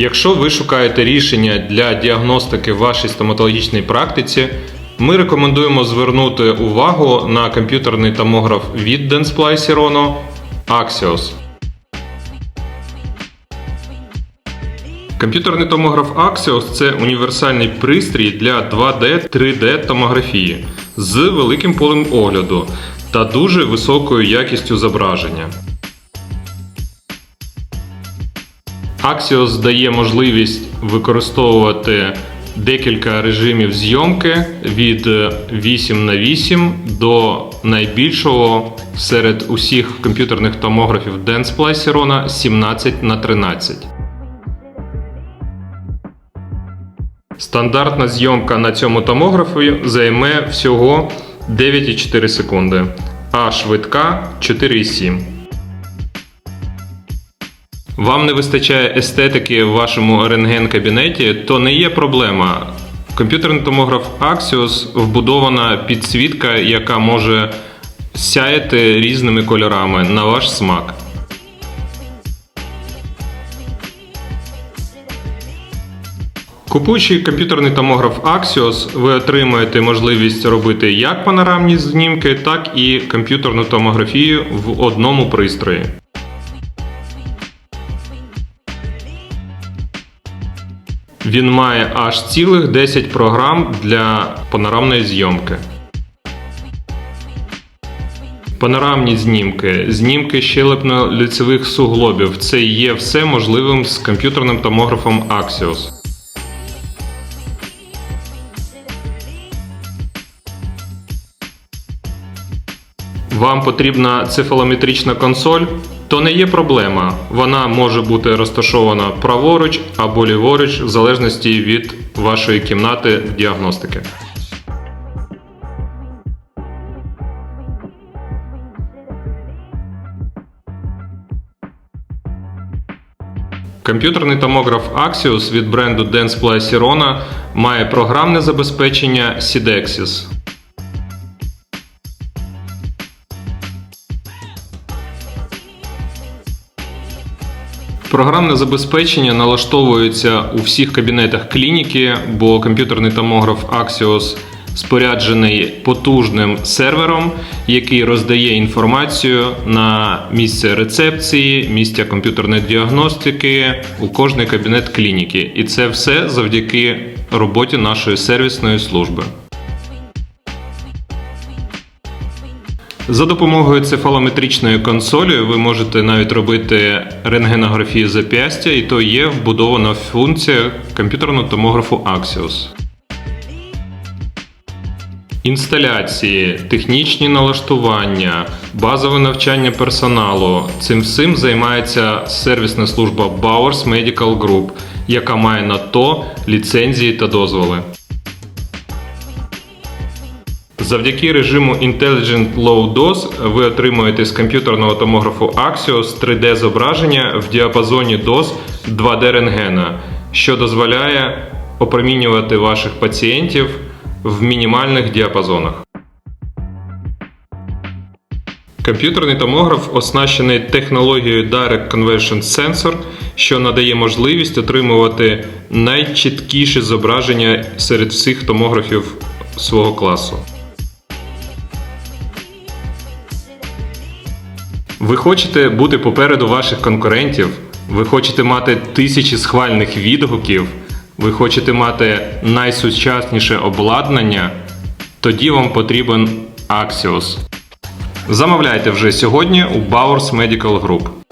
Якщо ви шукаєте рішення для діагностики в вашій стоматологічній практиці, ми рекомендуємо звернути увагу на комп'ютерний томограф від Dentsply Sirono Axios. Комп'ютерний томограф Axios це універсальний пристрій для 2D 3D томографії з великим полем огляду та дуже високою якістю зображення. Axios дає можливість використовувати декілька режимів зйомки від 8 на 8 до найбільшого серед усіх комп'ютерних томографів Dentsply Sirona 17 на 13. Стандартна зйомка на цьому томографі займе всього 9,4 секунди, а швидка 4,7. Вам не вистачає естетики в вашому рентген-кабінеті, то не є проблема. Комп'ютерний томограф Axios вбудована підсвітка, яка може сяяти різними кольорами на ваш смак. Купуючи комп'ютерний томограф Axios, ви отримаєте можливість робити як панорамні знімки, так і комп'ютерну томографію в одному пристрої. Він має аж цілих 10 програм для панорамної зйомки. Панорамні знімки, знімки щелепно-лицевих суглобів це є все можливим з комп'ютерним томографом Axios. Вам потрібна цефалометрична консоль, то не є проблема. Вона може бути розташована праворуч або ліворуч, в залежності від вашої кімнати діагностики. Комп'ютерний томограф Axios від бренду Dentsply Sirona має програмне забезпечення Sidexis. Програмне забезпечення налаштовується у всіх кабінетах клініки, бо комп'ютерний томограф Axios споряджений потужним сервером, який роздає інформацію на місце рецепції, місця комп'ютерної діагностики у кожний кабінет клініки. І це все завдяки роботі нашої сервісної служби. За допомогою цефалометричної консолі ви можете навіть робити рентгенографію зап'ястя, і то є вбудована функція комп'ютерного томографу Axios. Інсталяції, технічні налаштування, базове навчання персоналу. Цим всім займається сервісна служба Bowers Medical Group, яка має на то ліцензії та дозволи. Завдяки режиму Intelligent Low Dose ви отримуєте з комп'ютерного томографу Axios 3D зображення в діапазоні доз 2D рентгена, що дозволяє опромінювати ваших пацієнтів в мінімальних діапазонах. Комп'ютерний томограф оснащений технологією Direct Conversion Sensor, що надає можливість отримувати найчіткіші зображення серед всіх томографів свого класу. Ви хочете бути попереду ваших конкурентів, ви хочете мати тисячі схвальних відгуків, ви хочете мати найсучасніше обладнання, тоді вам потрібен Axios. Замовляйте вже сьогодні у Bowers Medical Group.